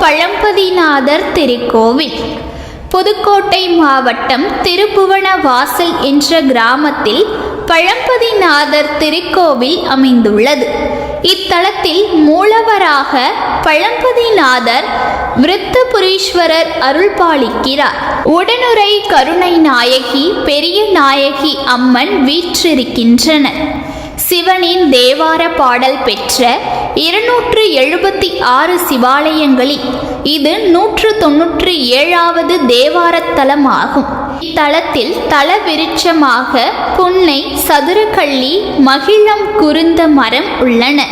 பழம்பதிநாதர் திருக்கோவில். புதுக்கோட்டை மாவட்டம் திருப்புவன வாசல் என்ற கிராமத்தில் பழம்பதிநாதர் திருக்கோவில் அமைந்துள்ளது. இத்தலத்தில் மூலவராக பழம்பதிநாதர் விருத்தபுரீஸ்வரர் அருள்பாலிக்கிறார். உடனுரை கருணை நாயகி பெரிய நாயகி அம்மன் வீற்றிருக்கின்றனர். சிவனின் தேவார பாடல் பெற்ற இருநூற்று எழுபத்தி ஆறு சிவாலயங்களில் இது நூற்று தொன்னூற்றி ஏழாவது தேவாரத்தலமாகும். இத்தலத்தில் தல விருட்சமாக புன்னை சதுரக்கள்ளி மகிழம் குருந்த மரம் உள்ளன.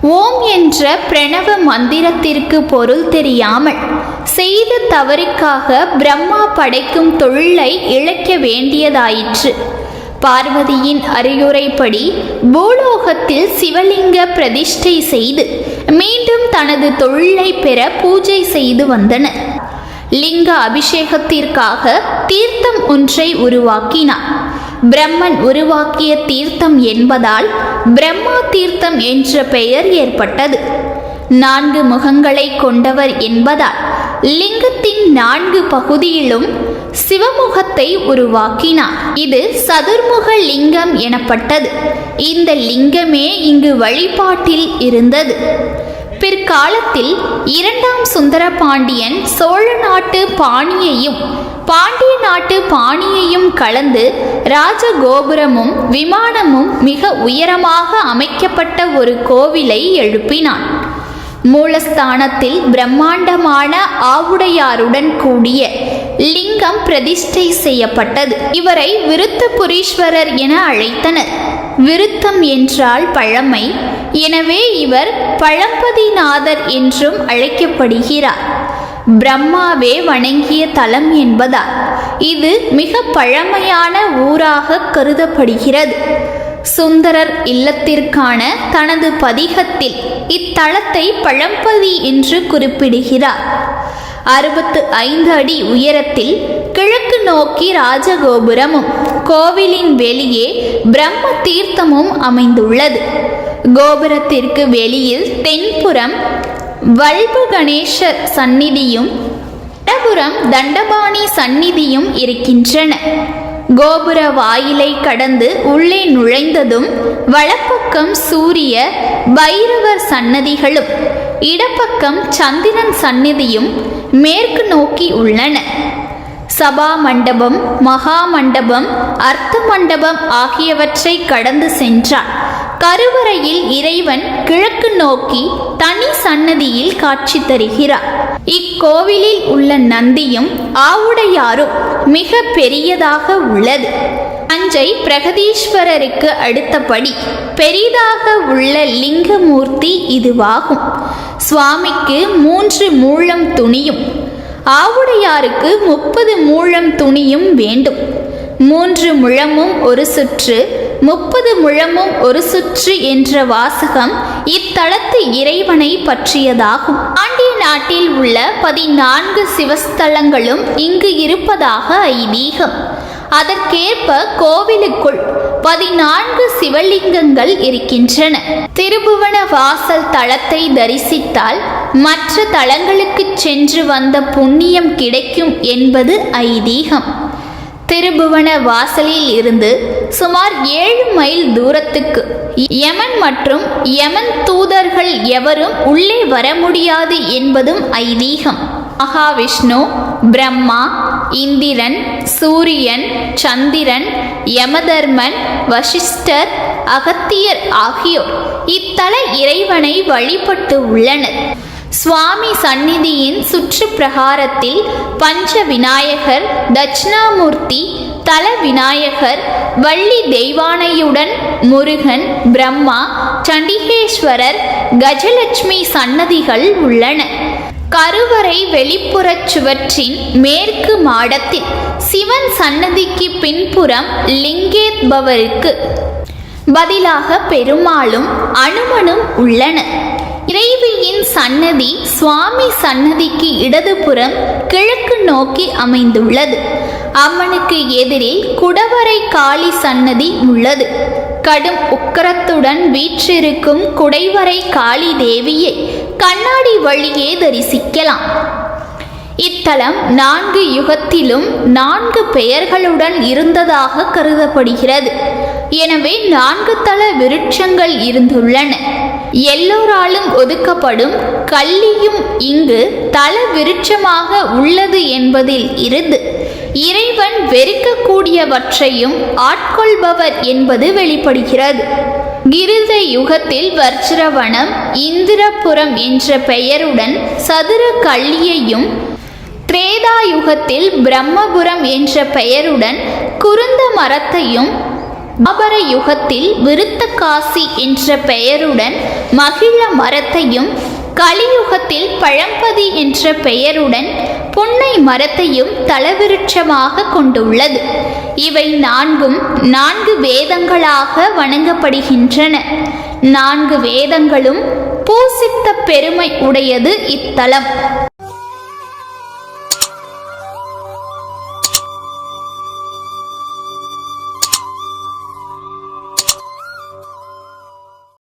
ஓம் என்ற பிரணவ மந்திரத்திற்கு பொருள் தெரியாமல் செய்த தவறுக்காக பிரம்மா படைக்கும் தொழிலை இழக்க வேண்டியதாயிற்று. பார்வதியின் அறிவுரைப்படி பூலோகத்தில் சிவலிங்க பிரதிஷ்டை செய்து மீண்டும் தனது தொழிலை பெற பூஜை செய்து வந்தனர் லிங்க அபிஷேகத்திற்காக தீர்த்தம் ஒன்றை உருவாக்கினார். பிரம்மன் உருவாக்கிய தீர்த்தம் என்பதால் பிரம்மா தீர்த்தம் என்ற பெயர் ஏற்பட்டது. நான்கு முகங்களை கொண்டவர் என்பதால் லிங்கத்தின் நான்கு பகுதியிலும் சிவமுகத்தை உருவாக்கினார். இது சதுர்முக லிங்கம் எனப்பட்டது. இந்த லிங்கமே இங்கு வழிபாட்டில் இருந்தது. பிற்காலத்தில் இரண்டாம் சுந்தர பாண்டியன் சோழ நாட்டு பாணியையும் பாண்டிய நாட்டு பாணியையும் கலந்து ராஜகோபுரமும் விமானமும் மிக உயரமாக அமைக்கப்பட்ட ஒரு கோவிலை எழுப்பினான். மூலஸ்தானத்தில் பிரம்மாண்டமான ஆவுடையாருடன் கூடிய லிங்கம் பிரதிஷ்டை செய்யப்பட்டது. இவரை விருத்தபுரீஸ்வரர் என அழைத்தனர். விருத்தம் என்றால் பழமை. எனவே இவர் பழம்பதிநாதர் என்றும் அழைக்கப்படுகிறார். பிரம்மாவே வணங்கிய தலம் என்பதால் இது மிக பழமையான ஊராக கருதப்படுகிறது. சுந்தரர் இல்லத்திற்கான தனது பதிகத்தில் இத்தலத்தை பழம்பதி என்று குறிப்பிடுகிறார். அறுபத்து ஐந்து அடி உயரத்தில் கிழக்கு நோக்கி ராஜகோபுரமும் கோவிலின் வெளியே பிரம்ம தீர்த்தமும் அமைந்துள்ளது. கோபுரத்திற்கு வெளியில் தென்புறம் வல்பு கணேசர் சந்நிதியும் வடபுறம் தண்டபாணி சந்நிதியும் இருக்கின்றன. கோபுர வாயிலை கடந்து உள்ளே நுழைந்ததும் வலப்பக்கம் சூரிய பைரவர் சன்னதிகளும் இடப்பக்கம் சந்திரன் சந்நிதியும் மேற்கு நோக்கி உள்ளன. சபா மண்டபம் மகா மண்டபம் அர்த்த மண்டபம் ஆகியவற்றை கடந்து சென்றார் கருவறையில் இறைவன் கிழக்கு நோக்கி தனி சன்னதியில் காட்சி தருகிறார். இக்கோவிலில் உள்ள நந்தியும் ஆவுடையாரும் மிக பெரியதாக உள்ளது. தஞ்சை பிரகதீஸ்வரருக்கு அடுத்தபடி பெரிதாக உள்ள லிங்கமூர்த்தி இதுவாகும். சுவாமிக்கு மூன்று மூலம் துணியும் ஆவுடையாருக்கு முப்பது மூலம் துணியும் வேண்டும். மூன்று முழமும் ஒரு சுற்று முப்பது முழமும் ஒரு சுற்று என்ற வாசகம் இத்தலத்து இறைவனை பற்றியதாகும். பாண்டிய நாட்டில் உள்ள பதினான்கு சிவஸ்தலங்களும் இங்கு இருப்பதாக ஐதீகம். அதற்கேற்ப கோவிலுக்குள் பதினான்கு சிவலிங்கங்கள் இருக்கின்றன. திருபுவன வாசல் தளத்தை தரிசித்தால் மற்ற தலங்களுக்கு சென்று வந்த புண்ணியம் கிடைக்கும் என்பது ஐதீகம். திருபுவன வாசலில் இருந்து சுமார் ஏழு மைல் தூரத்துக்கு யமன் மற்றும் யமன் தூதர்கள் எவரும் உள்ளே வர முடியாது என்பதும் ஐதீகம். மகாவிஷ்ணு பிரம்மா இந்திரன் சூரியன் சந்திரன் யமதர்மன் வசிஷ்டர் அகத்தியர் ஆகியோர் இத்தல இறைவனை வழிபட்டு உள்ளனர். சுவாமி சந்நிதியின் சுற்று பிரகாரத்தில் பஞ்ச விநாயகர் தட்சிணாமூர்த்தி தல விநாயகர் வள்ளி தெய்வானையுடன் முருகன் பிரம்மா சண்டிகேஸ்வரர் கஜலட்சுமி சன்னதிகள் உள்ளன. கருவறை வெளிப்புறச் சுவற்றின் மேற்கு மாடத்தில் சிவன் சன்னதிக்கு பின்புறம் லிங்கேத்பவருக்கு பதிலாக பெருமாளும் அனுமனும் உள்ளன இறைவியின் சன்னதி சுவாமி சன்னதிக்கு இடதுபுறம் கிழக்கு நோக்கி அமைந்துள்ளது. அம்மனுக்கு எதிரில் குடவரை காளி சன்னதி உள்ளது. கடும் உக்கரத்துடன் வீற்றிருக்கும் குடைவரை காளி தேவியை கண்ணாடி வழியே தரிசிக்கலாம். இத்தலம் நான்கு யுகத்திலும் நான்கு பெயர்களுடன் இருந்ததாக கருதப்படுகிறது. எனவே நான்கு தல விருட்சங்கள் இருந்துள்ளன. எல்லோராலும் ஒதுக்கப்படும் கல்லியும் இங்கு தல விருட்சமாக உள்ளது என்பதில் இருந்து இறைவன் வெறுக்கக்கூடியவற்றையும் ஆட்கொள்பவர் என்பது வெளிப்படுகிறது. கிருத யுகத்தில் வர்ச்சிரவனம் இந்திரபுரம் என்ற பெயருடன் சதுர கள்ளியையும் திரேதா யுகத்தில் பிரம்மபுரம் என்ற பெயருடன் குருந்த மரத்தையும் அபர யுகத்தில் விருத்த காசி என்ற பெயருடன் மகிழ மரத்தையும் கலியுகத்தில் பழம்பதி என்ற பெயருடன் புன்னை மரத்தையும் தலவிருட்சமாக கொண்டுள்ளது. இவை நான்கும் நான்கு வேதங்களாக வணங்கப்படுகின்றன. நான்கு வேதங்களும் பூசித்த பெருமை உடையது இத்தலம்.